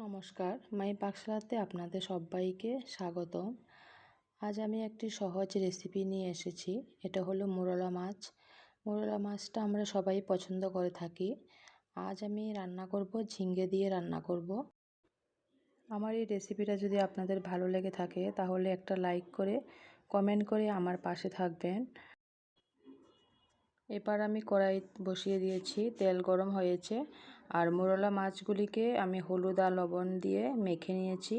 নমস্কার, মাই পাকশালাতে আপনাদের সবাইকে স্বাগতম। আজ আমি একটি সহজ রেসিপি নিয়ে এসেছি, এটা হলো মোরলা মাছ। মোরলা মাছটা আমরা সবাই পছন্দ করে থাকি। আজ আমি রান্না করব ঝিঙ্গে দিয়ে রান্না করব। আমার এই রেসিপিটা যদি আপনাদের ভালো লেগে থাকে, তাহলে একটা লাইক করে কমেন্ট করে আমার পাশে থাকবেন। এবার আমি কড়াই বসিয়ে দিয়েছি, তেল গরম হয়েছে। আর মোরলা মাছগুলিকে আমি হলুদ আর লবণ দিয়ে মেখে নিয়েছি।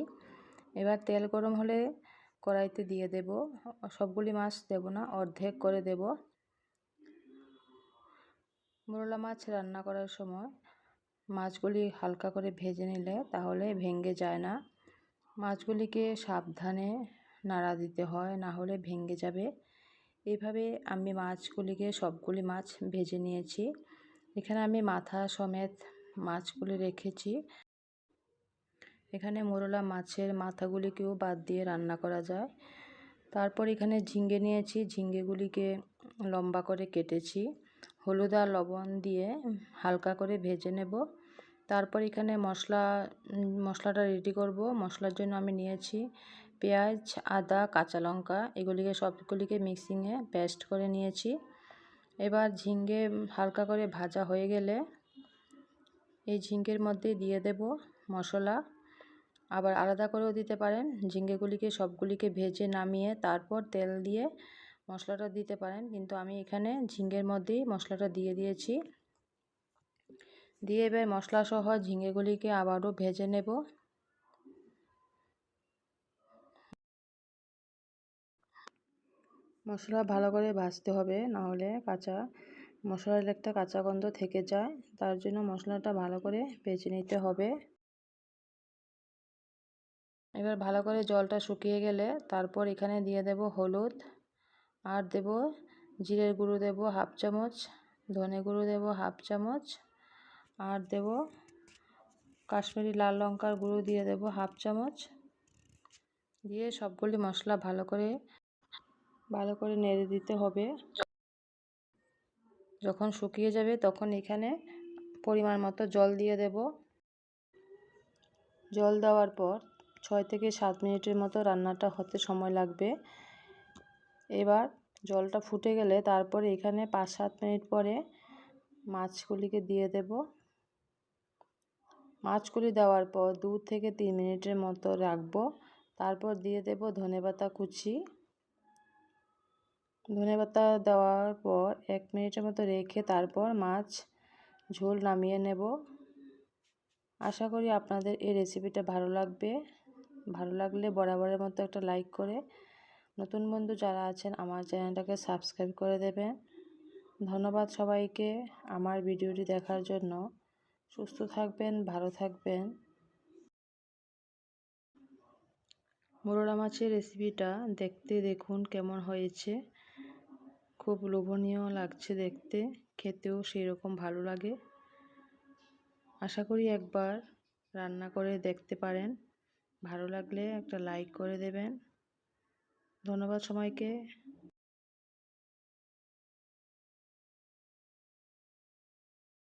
এবার তেল গরম হলে কড়াইতে দিয়ে দেব। সবগুলি মাছ দেব না, অর্ধেক করে দেব। মোরলা মাছ রান্না করার সময় মাছগুলি হালকা করে ভেজে নিলে তাহলে ভেঙে যায় না। মাছগুলিকে সাবধানে নাড়া দিতে হয়, না হলে ভেঙে যাবে। এইভাবে আমি মাছগুলিকে সবগুলি মাছ ভেজে নিয়েছি। এখানে আমি মাথা সমেত মাছগুলি রেখেছি। এখানে মোরলা মাছের মাথাগুলিকেও বাদ দিয়ে রান্না করা যায়। তারপর এখানে ঝিঙ্গে নিয়েছি। ঝিঙ্গেগুলিকে লম্বা করে কেটেছি। হলুদ আর লবণ দিয়ে হালকা করে ভেজে নেব। তারপর এখানে মশলা, মশলাটা রেডি করব। মশলার জন্য আমি নিয়েছি পেঁয়াজ, আদা, কাঁচা লঙ্কা এগুলিকে সবগুলিকে মিক্সিংয়ে পেস্ট করে নিয়েছি। এবার ঝিঙ্গে হালকা করে ভাজা হয়ে গেলে এই ঝিঙ্গের মধ্যে দিয়ে দেব মশলা। আবার আলাদা করেও দিতে পারেন, ঝিঙ্গেগুলিকে সবগুলিকে ভেজে নামিয়ে তারপর তেল দিয়ে মশলাটা দিতে পারেন। কিন্তু আমি এখানে ঝিঙ্গের মধ্যেই মশলাটা দিয়ে দিয়েছি। দিয়ে এবার মশলা সহ ঝিঙ্গেগুলিকে আবারও ভেজে নেব। মশলা ভালো করে ভাজতে হবে, নাহলে কাঁচা, মশলার একটা কাঁচা গন্ধ থেকে যায়। তার জন্য মশলাটা ভালো করে ভেজে নিতে হবে। এবার ভালো করে জলটা শুকিয়ে গেলে তারপর এখানে দিয়ে দেব হলুদ। আর দেব জিরের গুঁড়ো, দেব হাফ চামচ, ধনে গুঁড়ো দেব হাফ চামচ। আর দেব কাশ্মীরি লাল লঙ্কার গুঁড়ো দিয়ে দেব হাফ চামচ। দিয়ে সবগুলি মশলা ভালো করে ভালো করে নেড়ে দিতে হবে। যখন শুকিয়ে যাবে তখন এখানে পরিমাণ মতো জল দিয়ে দেব। জল দেওয়ার পর ছয় থেকে সাত মিনিটের মতো রান্নাটা হতে সময় লাগবে। এবার জলটা ফুটে গেলে তারপরে এখানে পাঁচ সাত মিনিট পরে মাছগুলিকে দিয়ে দেব। মাছগুলি দেওয়ার পর দু থেকে তিন মিনিটের মতো রাখব। তারপর দিয়ে দেব ধনেপাতা কুচি। ধনে পাতা দেওয়ার পর এক মিনিটের মতো রেখে তারপর মাছ ঝোল নামিয়ে নেব। আশা করি আপনাদের এই রেসিপিটা ভালো লাগবে। ভালো লাগলে বরাবরের মতো একটা লাইক করে নতুন বন্ধু যারা আছেন আমার চ্যানেলটাকে সাবস্ক্রাইব করে দেবেন। ধন্যবাদ সবাইকে আমার ভিডিওটি দেখার জন্য। সুস্থ থাকবেন, ভালো থাকবেন। মোরলা মাছের রেসিপিটা দেখতে দেখুন কেমন হয়েছে। খুব লোভনীয় লাগছে দেখতে। খেতেও সেই রকম ভালো লাগে। আশা করি একবার রান্না করে দেখতে পারেন। ভালো লাগলে একটা লাইক করে দেবেন। ধন্যবাদ সবাইকে।